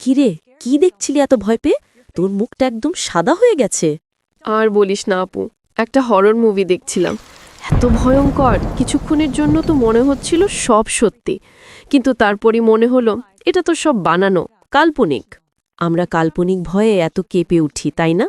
কিরে কি দেখছিলি এত ভয় পেয়ে? তোর মুখটা একদম সাদা হয়ে গেছে। আর বলিস না আপু একটা হরর মুভি দেখছিলাম। এত ভয়ঙ্কর কিছুক্ষণের জন্য তো মনে হচ্ছিল সব সত্যি। কিন্তু তারপরই মনে হলো এটা তো সব বানানো কাল্পনিক। আমরা কাল্পনিক ভয়ে এত কেঁপে উঠি তাই না?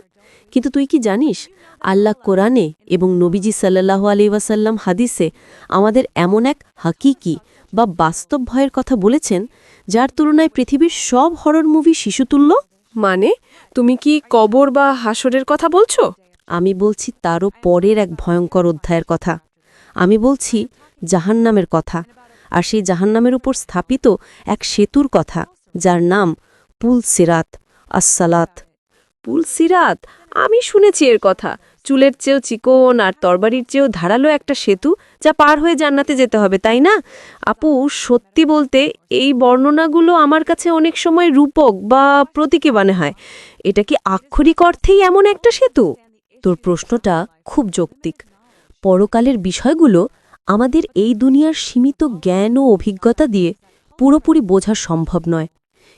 কিন্তু তুই কি জানিস আল্লাহ কোরআনে এবং নবীজি সাল্লাহ আলিবাসাল্লাম হাদিসে আমাদের এমন এক হাকিকি বা বাস্তব ভয়ের কথা বলেছেন যার তুলনায় পৃথিবীর সব হরর মুভি শিশুতুল্য? মানে তুমি কি কবর বা হাসরের কথা বলছো? আমি বলছি তারও পরের এক ভয়ঙ্কর অধ্যায়ের কথা। আমি বলছি জাহান্নামের কথা আর সেই জাহান্নামের উপর স্থাপিত এক সেতুর কথা যার নাম পুল সিরাত আসসালাত। পুল সিরাত? আমি শুনেছি এর কথা। চুলের চেয়েও চিকন আর তরবারির চেয়েও ধারালো একটা সেতু যা পার হয়ে জান্নাতে যেতে হবে, তাই না? আপু, সত্যি বলতে এই বর্ণনাগুলো আমার কাছে অনেক সময় রূপক বা প্রতীকে বানে হয়। এটা কি আক্ষরিক অর্থেই এমন একটা সেতু? তোর প্রশ্নটা খুব যৌক্তিক। পরকালের বিষয়গুলো আমাদের এই দুনিয়ার সীমিত জ্ঞান ও অভিজ্ঞতা দিয়ে পুরোপুরি বোঝা সম্ভব নয়।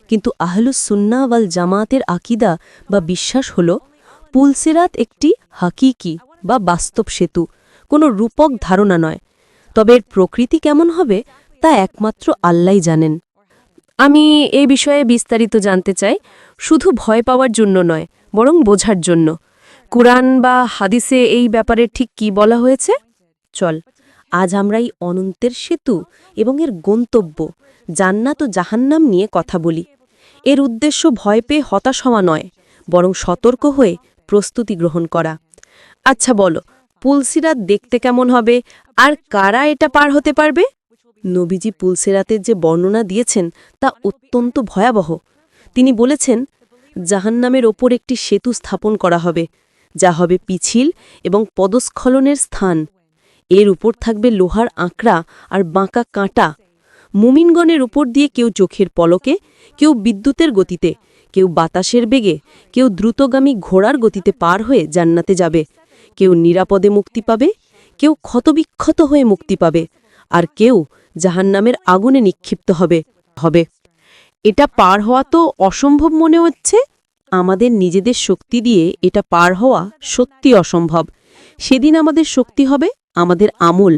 কিন্তু আহলুস সুন্না ওয়াল জামাতের আকিদা বা বিশ্বাস হল, পুলসিরাত একটি হাকিকি বা বাস্তব সেতু, কোনো রূপক ধারণা নয়। তবে এর প্রকৃতি কেমন হবে, তা একমাত্র আল্লাই জানেন। আমি এই বিষয়ে বিস্তারিত জানতে চাই, শুধু ভয় পাওয়ার জন্য নয়, বরং বোঝার জন্য। কুরআন বা হাদিসে এই ব্যাপারে ঠিক কি বলা হয়েছে? চল। আজ আমরা এই অনন্তের সেতু এবং এর গন্তব্য। জান্নাত ও জাহান্নাম নিয়ে কথা বলি। এর উদ্দেশ্য ভয় পেয়ে হতাশ হওয়া নয়, বরং সতর্ক হয়ে প্রস্তুতি গ্রহণ করা। আচ্ছা বলো, পুলসিরাত দেখতে কেমন হবে? আর কারা এটা পার হতে পারবে? নবীজি পুলসিরাতের যে বর্ণনা দিয়েছেন তা অত্যন্ত ভয়াবহ। তিনি বলেছেন, জাহান্নামের ওপর একটি সেতু স্থাপন করা হবে, যা হবে পিছিল এবং পদস্খলনের স্থান। এর উপর থাকবে লোহার আঁকড়া আর বাঁকা কাঁটা। মুমিনগণের উপর দিয়ে কেউ চোখের পলকে, কেউ বিদ্যুতের গতিতে, কেউ বাতাসের বেগে, কেউ দ্রুতগামী ঘোড়ার গতিতে পার হয়ে জান্নাতে যাবে। কেউ নিরাপদে মুক্তি পাবে, কেউ ক্ষতবিক্ষত হয়ে মুক্তি পাবে, আর কেউ জাহান্নামের আগুনে নিক্ষিপ্ত হবে হবে। এটা পার হওয়া তো অসম্ভব মনে হচ্ছে। আমাদের নিজেদের শক্তি দিয়ে এটা পার হওয়া সত্যি অসম্ভব। সেদিন আমাদের শক্তি হবে আমাদের আমল।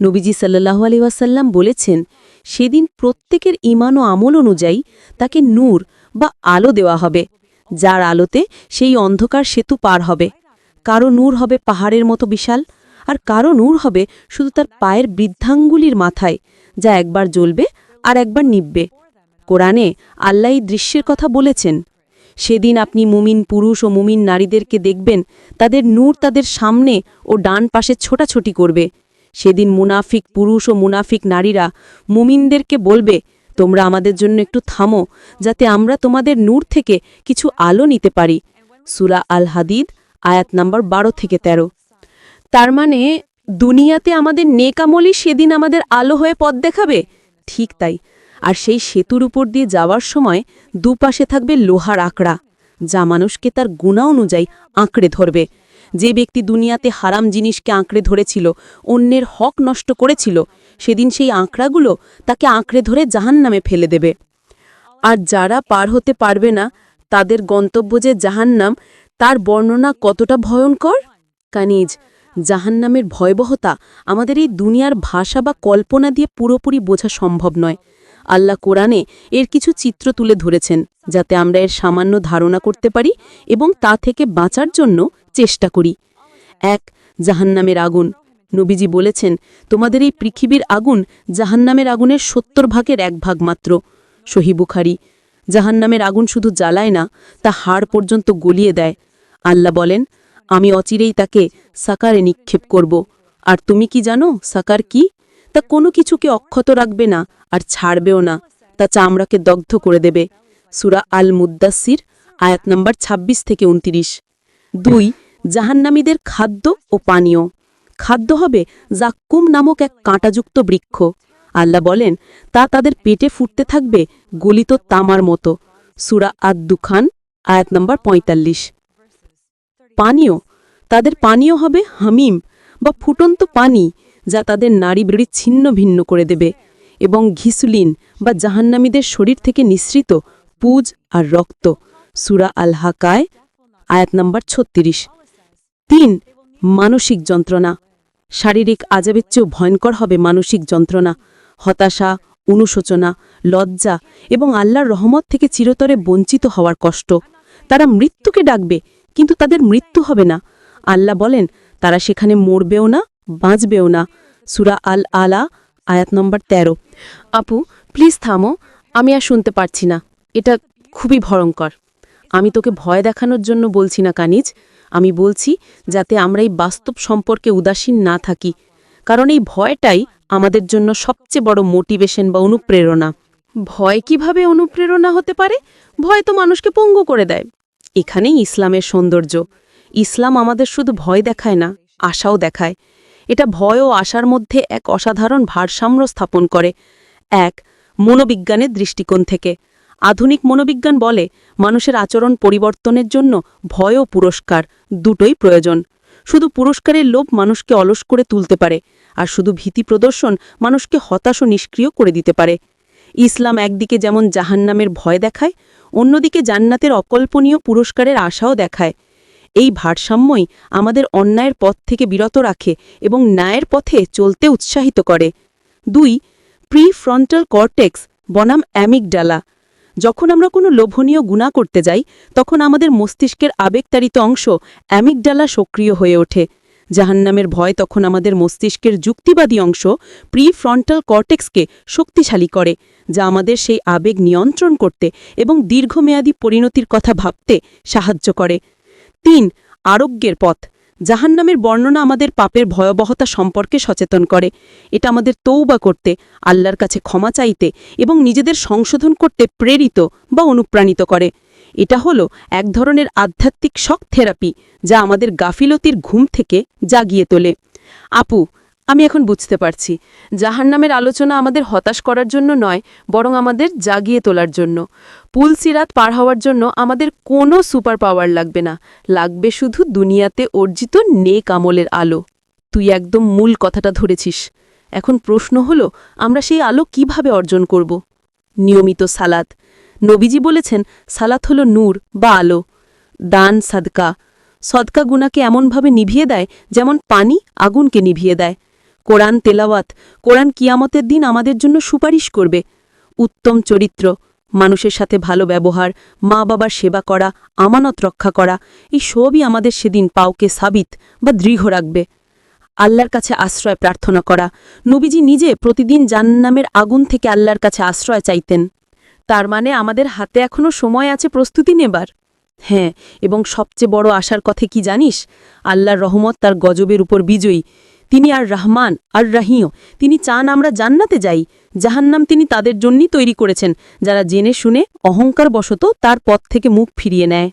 নবীজি সাল্লাহু আলি ওয়াসাল্লাম বলেছেন, সেদিন প্রত্যেকের ইমান ও আমল অনুযায়ী তাকে নূর বা আলো দেওয়া হবে। যার আলোতে সেই অন্ধকার সেতু পার হবে। কারও নূর হবে পাহাড়ের মতো বিশাল, আর কারও নূর হবে শুধু তার পায়ের বৃদ্ধাঙ্গুলির মাথায়, যা একবার জ্বলবে আর একবার নিববে কোরআনে আল্লাহ দৃশ্যের কথা বলেছেন সেদিন আপনি মুমিন পুরুষ ও মুমিন নারীদেরকে দেখবেন, তাদের নূর তাদের সামনে ও ডান পাশে ছোটাছুটি করবে। সেদিন মুনাফিক পুরুষ ও মুনাফিক নারীরা মুমিনদেরকে বলবে, তোমরা আমাদের জন্য একটু থামো, যাতে আমরা তোমাদের নূর থেকে কিছু আলো নিতে পারি। সুরা আল হাদিদ আয়াত নাম্বার বারো থেকে ১৩ তার মানে দুনিয়াতে আমাদের নেকামলি সেদিন আমাদের আলো হয়ে পথ দেখাবে? ঠিক তাই। আর সেই সেতুর উপর দিয়ে যাওয়ার সময় দুপাশে থাকবে লোহার আঁকড়া, যা মানুষকে তার গুণা অনুযায়ী আঁকড়ে ধরবে। যে ব্যক্তি দুনিয়াতে হারাম জিনিসকে আঁকড়ে ধরেছিল, অন্যের হক নষ্ট করেছিল, সেদিন সেই আঁকড়াগুলো তাকে আঁকড়ে ধরে জাহান নামে ফেলে দেবে। আর যারা পার হতে পারবে না, তাদের গন্তব্য যে জাহান্নাম, তার বর্ণনা কতটা ভয়ঙ্কর? কানিজ, জাহান্নামের ভয়াবহতা আমাদের এই দুনিয়ার ভাষা বা কল্পনা দিয়ে পুরোপুরি বোঝা সম্ভব নয়। আল্লাহ কোরআনে এর কিছু চিত্র তুলে ধরেছেন, যাতে আমরা এর সামান্য ধারণা করতে পারি এবং তা থেকে বাঁচার জন্য চেষ্টা করি। এক, জাহান্নামের আগুন। নবীজি বলেছেন, তোমাদের এই পৃথিবীর আগুন জাহান্নামের আগুনের সত্তর ভাগের এক ভাগ মাত্র। সহিবুখারি জাহান্নামের আগুন শুধু জ্বালায় না, তা হাড় পর্যন্ত গলিয়ে দেয়। আল্লাহ বলেন, আমি অচিরেই তাকে সাকারে নিক্ষেপ করব। আর তুমি কি জানো সাকার কি? তা কোনো কিছুকে অক্ষত রাখবে না আর ছাড়বেও না। তা চামড়াকে দগ্ধ করে দেবে। সুরা আল মুদ্দাসির আয়াত নম্বর ২৬ থেকে উনত্রিশ। দুই, জাহান্নামীদের খাদ্য ও পানীয়। খাদ্য হবে জাক্কুম নামক এক কাঁটাযুক্ত বৃক্ষ। আল্লাহ বলেন, তা তাদের পেটে ফুটতে থাকবে গলিত তামার মতো। সুরা আদ দুখান আয়াত নম্বর ৪৫ পানীয়। তাদের পানীয় হবে হামিম বা ফুটন্ত পানি। যা তাদের নারী ছিন্ন ভিন্ন করে দেবে এবং ঘিসুলিন বা জাহান্নামীদের শরীর থেকে নিঃসৃত পুজ আর রক্ত। সুরা আল হাকায় আয়াত নম্বর ছত্রিশ। তিন, মানসিক যন্ত্রণা। শারীরিক আজাবের চেয়েও ভয়ঙ্কর হবে মানসিক যন্ত্রণা, হতাশা, অনুশোচনা, লজ্জা এবং আল্লাহর রহমত থেকে চিরতরে বঞ্চিত হওয়ার কষ্ট। তারা মৃত্যুকে ডাকবে, কিন্তু তাদের মৃত্যু হবে না। আল্লাহ বলেন, তারা সেখানে মরবেও না বাঁচবেও না। সুরা আল আলা আয়াত নম্বর ১৩ আপু প্লিজ থামো, আমি আর শুনতে পারছি না। এটা খুবই ভয়ঙ্কর। আমি তোকে ভয় দেখানোর জন্য বলছি না, কানিজ। আমি বলছি যাতে আমরা এই বাস্তব সম্পর্কে উদাসীন না থাকি। কারণ এই ভয়টাই আমাদের জন্য সবচেয়ে বড় মোটিভেশন বা অনুপ্রেরণা। ভয় কীভাবে অনুপ্রেরণা হতে পারে? ভয় তো মানুষকে পঙ্গু করে দেয়। এখানেই ইসলামের সৌন্দর্য। ইসলাম আমাদের শুধু ভয় দেখায় না, আশাও দেখায়। এটা ভয় ও আশার মধ্যে এক অসাধারণ ভারসাম্য স্থাপন করে। এক, মনোবিজ্ঞানের দৃষ্টিকোণ থেকে। আধুনিক মনোবিজ্ঞান বলে মানুষের আচরণ পরিবর্তনের জন্য ভয় ও পুরস্কার দুটোই প্রয়োজন। শুধু পুরস্কারের লোভ মানুষকে অলস করে তুলতে পারে, আর শুধু ভীতি প্রদর্শন মানুষকে হতাশ ও নিষ্ক্রিয় করে দিতে পারে। ইসলাম একদিকে যেমন জাহান্নামের ভয় দেখায়, অন্যদিকে জান্নাতের অকল্পনীয় পুরস্কারের আশাও দেখায়। এই ভারসাম্যই আমাদের অন্যায়ের পথ থেকে বিরত রাখে এবং ন্যায়ের পথে চলতে উৎসাহিত করে। দুই প্রি ফ্রন্টাল কর্টেক্স, বনাম অ্যামিকডালা যখন আমরা কোনো লোভনীয় গুণা করতে যাই, তখন আমাদের মস্তিষ্কের আবেগতাড়িত অংশ অ্যামিকডালা সক্রিয় হয়ে ওঠে। জাহান্নামের ভয় তখন আমাদের মস্তিষ্কের যুক্তিবাদী অংশ প্রি ফ্রন্টাল কর্টেক্সকে শক্তিশালী করে, যা আমাদের সেই আবেগ নিয়ন্ত্রণ করতে এবং দীর্ঘমেয়াদী পরিণতির কথা ভাবতে সাহায্য করে। তিন, আরোগ্যের পথ। জাহান্নামের বর্ণনা আমাদের পাপের ভয়াবহতা সম্পর্কে সচেতন করে। এটা আমাদের তৌবা করতে, আল্লাহর কাছে ক্ষমা চাইতে এবং নিজেদের সংশোধন করতে প্রেরিত বা অনুপ্রাণিত করে। এটা হল এক ধরনের আধ্যাত্মিক শখ থেরাপি যা আমাদের গাফিলতির ঘুম থেকে জাগিয়ে তোলে। আপু আমি এখন বুঝতে পারছি। জাহান্নামের আলোচনা আমাদের হতাশ করার জন্য নয়, বরং আমাদের জাগিয়ে তোলার জন্য। পুল সিরাত পার হওয়ার জন্য আমাদের কোনো সুপার পাওয়ার লাগবে না। লাগবে শুধু দুনিয়াতে অর্জিত নেক আমলের আলো। তুই একদম মূল কথাটা ধরেছিস। এখন প্রশ্ন হলো, আমরা সেই আলো কীভাবে অর্জন করব? নিয়মিত সালাত। নবীজি বলেছেন, সালাত হলো নূর বা আলো। দান সাদকা। সদকা গুণাকে এমনভাবে নিভিয়ে দেয় যেমন পানি আগুনকে নিভিয়ে দেয়। কোরআন তেলাওয়াত, কোরআন কিয়ামতের দিন আমাদের জন্য সুপারিশ করবে। উত্তম চরিত্র, মানুষের সাথে ভালো ব্যবহার মা বাবার সেবা করা, আমানত রক্ষা করা, এই সবই আমাদের সেদিন পাওকে সাবিত বা দৃঢ় রাখবে। আল্লাহর কাছে আশ্রয় প্রার্থনা করা। নবীজি নিজে প্রতিদিন জান্নামের আগুন থেকে আল্লাহর কাছে আশ্রয় চাইতেন। তার মানে আমাদের হাতে এখনও সময় আছে প্রস্তুতি নেবার। হ্যাঁ এবং সবচেয়ে বড় আশার কথা কি জানিস? আল্লাহর রহমত তার গজবের উপর বিজয়ী। তিনি আর রহমান, আর রাহিও তিনি চান আমরা জান্নাতে যাই। জাহান্নাম তিনি তাদের জন্যই তৈরি করেছেন। যারা জেনে শুনে অহংকার বশত তার পথ থেকে মুখ ফিরিয়ে নেয়।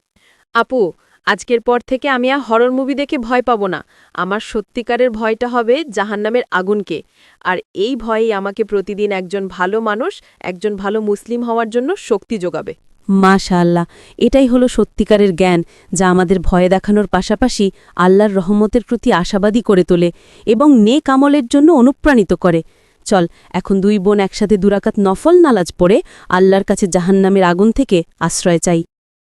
আপু, আজকের পর থেকে আমি আর হরর মুভি দেখে ভয় পাবো না। আমার সত্যিকারের ভয়টা হবে জাহান্নামের আগুনকে। আর এই ভয়েই আমাকে প্রতিদিন একজন ভালো মানুষ, একজন ভালো মুসলিম হওয়ার জন্য শক্তি যোগাবে। মাশাআল্লাহ, এটাই হলো সত্যিকারের জ্ঞান যা আমাদের ভয় দেখানোর পাশাপাশি আল্লাহর রহমতের প্রতি আশাবাদী করে তোলে এবং নেক আমলের জন্য অনুপ্রাণিত করে। চল, এখন দুই বোন একসাথে দুরাকাত নফল নালাজ পড়ে আল্লাহর কাছে জাহান্নামের আগুন থেকে আশ্রয় চাই।